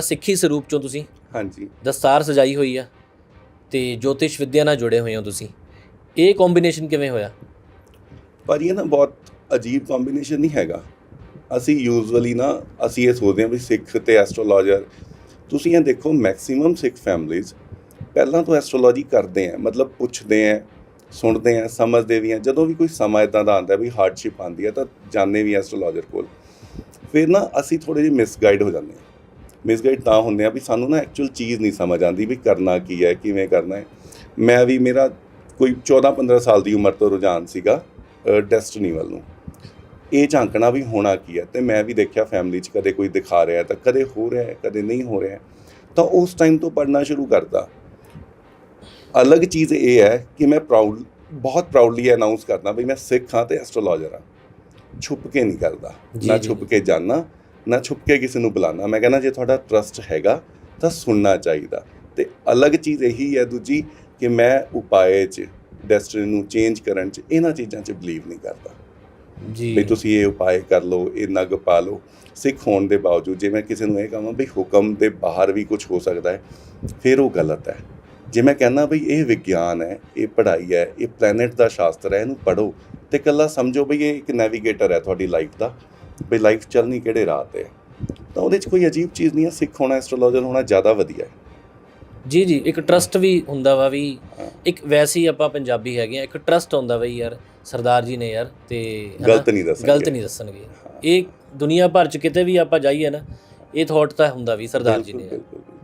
ਸਿੱਖੀ ਸਰੂਪ ਚੋਂ ਤੁਸੀਂ ਹਾਂਜੀ। ਦਸਤਾਰ ਸਜਾਈ ਹੋਈ ਆ ਤੇ ਜੋਤਿਸ਼ ਵਿਦਿਆ ਨਾਲ ਜੁੜੇ ਹੋਏ ਹੋ ਤੁਸੀਂ। ਇਹ ਕੰਬੀਨੇਸ਼ਨ ਕਿਵੇਂ ਹੋਇਆ? ਪਰ ਇਹ ਨਾ ਬਹੁਤ ਅਜੀਬ ਕੰਬੀਨੇਸ਼ਨ ਨਹੀਂ ਹੈਗਾ। ਅਸੀਂ ਯੂਜ਼ੂਅਲੀ ਨਾ ਅਸੀਂ ਇਹ ਸੋਚਦੇ ਹਾਂ ਵੀ ਸਿੱਖ ਤੇ ਐਸਟ੍ਰੋਲੋਜਰ ਤੁਸੀਂ ਇਹ ਦੇਖੋ ਮੈਕਸਿਮਮ ਸਿੱਖ ਫੈਮਲੀਜ਼ ਪਹਿਲਾਂ ਤੋਂ ਐਸਟ੍ਰੋਲੋਜੀ ਕਰਦੇ ਆ ਮਤਲਬ ਪੁੱਛਦੇ ਆ ਸੁਣਦੇ ਆ ਸਮਝਦੇ ਵੀ ਆ। ਜਦੋਂ ਵੀ ਕੋਈ ਸਮਾਂ ਇਦਾਂ ਦਾ ਆਉਂਦਾ ਵੀ ਹਾਰਡਸ਼ਿਪ ਆਉਂਦੀ ਹੈ ਤਾਂ ਜਾਂਦੇ ਵੀ ਐਸਟ੍ਰੋਲੋਜਰ ਕੋਲ। ਫਿਰ ਨਾ ਅਸੀਂ ਥੋੜੇ ਜਿਹੇ ਮਿਸਗਾਈਡ ਹੋ ਜਾਂਦੇ ਹਾਂ ਮਿਸਗਾਈਡ ਤਾਂ ਹੁੰਦੇ ਆ ਵੀ ਸਾਨੂੰ ਨਾ ਐਕਚੁਅਲ ਚੀਜ਼ ਨਹੀਂ ਸਮਝ ਆਉਂਦੀ ਵੀ ਕਰਨਾ ਕੀ ਹੈ ਕਿਵੇਂ ਕਰਨਾ ਹੈ। ਮੈਂ ਵੀ ਮੇਰਾ ਕੋਈ 14-15 ਸਾਲ ਦੀ ਉਮਰ ਤੋਂ ਰੁਝਾਨ ਸੀਗਾ ਡੈਸਟਨੀ ਵੱਲ ਨੂੰ। ਇਹ ਝਾਂਕਣਾ ਵੀ ਹੋਣਾ ਕੀ ਹੈ ਤੇ ਮੈਂ ਵੀ ਦੇਖਿਆ ਫੈਮਿਲੀ 'ਚ ਕਦੇ ਕੋਈ ਦਿਖਾ ਰਿਹਾ ਤਾਂ ਕਦੇ ਹੋ ਰਿਹਾ ਹੈ ਕਦੇ ਨਹੀਂ ਹੋ ਰਿਹਾ। ਤਾਂ ਉਸ ਟਾਈਮ ਤੋਂ ਪੜਨਾ ਸ਼ੁਰੂ ਕਰਤਾ। ਅਲੱਗ ਚੀਜ਼ ਇਹ ਹੈ ਕਿ ਮੈਂ ਪ੍ਰਾਊਡ ਬਹੁਤ ਪ੍ਰਾਊਡਲੀ ਅਨਾਉਂਸ ਕਰਦਾ ਵੀ ਮੈਂ ਸਿੱਖ ਹਾਂ ਤੇ ਐਸਟ੍ਰੋਲੋਜਰ ਹਾਂ। ਛੁਪ ਕੇ ਨਹੀਂ ਕਰਦਾ। ਨਾ। ਛੁਪ ਕੇ ਜਾਣਾ ਨਾ ਛੁਪ ਕੇ ਕਿਸੇ ਨੂੰ ਬੁਲਾਣਾ ਮੈਂ ਕਹਿੰਦਾ ਜੇ ਤੁਹਾਡਾ ਟਰਸਟ ਹੈਗਾ ਤਾਂ ਸੁਣਨਾ ਚਾਹੀਦਾ। ਤੇ ਅਲੱਗ ਚੀਜ਼ ਇਹੀ ਹੈ ਦੂਜੀ ਕਿ ਮੈਂ ਉਪਾਏ 'ਚ ਡੈਸਟੀਨੀ ਨੂੰ ਚੇਂਜ ਕਰਨ 'ਚ ਇਹਨਾਂ ਚੀਜ਼ਾਂ 'ਚ ਬਲੀਵ ਨਹੀਂ ਕਰਦਾ। ਜੀ। ਵੀ ਤੁਸੀਂ ਇਹ ਉਪਾਏ ਕਰ ਲਓ ਇਹ ਨਗ ਪਾ ਲਓ ਸਿੱਖ ਹੋਣ ਦੇ ਬਾਵਜੂਦ ਜੇ ਮੈਂ ਕਿਸੇ ਨੂੰ ਇਹ ਕਹਾਂ ਵੀ ਹੁਕਮ ਦੇ ਬਾਹਰ ਵੀ ਕੁਝ ਹੋ ਸਕਦਾ ਹੈ ਫਿਰ ਉਹ ਗਲਤ ਹੈ। ਜੇ ਮੈਂ ਕਹਿੰਦਾ ਵੀ ਇਹ ਵਿਗਿਆਨ ਹੈ ਇਹ ਪੜ੍ਹਾਈ ਹੈ ਇਹ ਪਲੈਨਟ ਦਾ ਸ਼ਾਸਤਰ ਹੈ ਇਹਨੂੰ ਪੜੋ ਤੇ ਕੱਲਾ ਸਮਝੋ ਵੀ ਇਹ ਇੱਕ ਨੈਵੀਗੇਟਰ ਹੈ ਤੁਹਾਡੀ ਲਾਈਫ ਦਾ। ਵੀ ਲਾਈਫ ਚੱਲਣੀ ਕਿਹੜੇ ਰਾਹ ਤੇ ਹੈ ਤਾਂ ਉਹਦੇ 'ਚ ਕੋਈ ਅਜੀਬ ਚੀਜ਼ ਨਹੀਂ ਹੈ ਸਿੱਖ ਹੋਣਾ ਐਸਟ੍ਰੋਲੋਜਰ ਹੋਣਾ ਜ਼ਿਆਦਾ ਵਧੀਆ ਹੈ। ਜੀ ਜੀ ਇੱਕ ਟਰਸਟ ਵੀ ਹੁੰਦਾ ਵਾ ਵੀ। ਇੱਕ ਵੈਸੇ ਹੀ ਆਪਾਂ ਪੰਜਾਬੀ ਹੈਗੇ ਆ ਇੱਕ ਟਰਸਟ ਹੁੰਦਾ ਬਈ ਯਾਰ ਸਰਦਾਰ ਜੀ ਨੇ ਯਾਰ ਤੇ ਗਲਤ ਨਹੀਂ ਦੱਸਣਗੇ। ਗਲਤ ਨਹੀਂ ਦੱਸਣਗੇ। ਇਹ ਦੁਨੀਆ ਭਰ ਚ ਕਿਤੇ ਵੀ ਆਪਾਂ ਜਾਈਏ ਨਾ ਇਹ ਥਾਟ ਤਾਂ ਹੁੰਦਾ ਵੀ ਸਰਦਾਰ ਜੀ ਨੇ ਬਿਲਕੁਲ,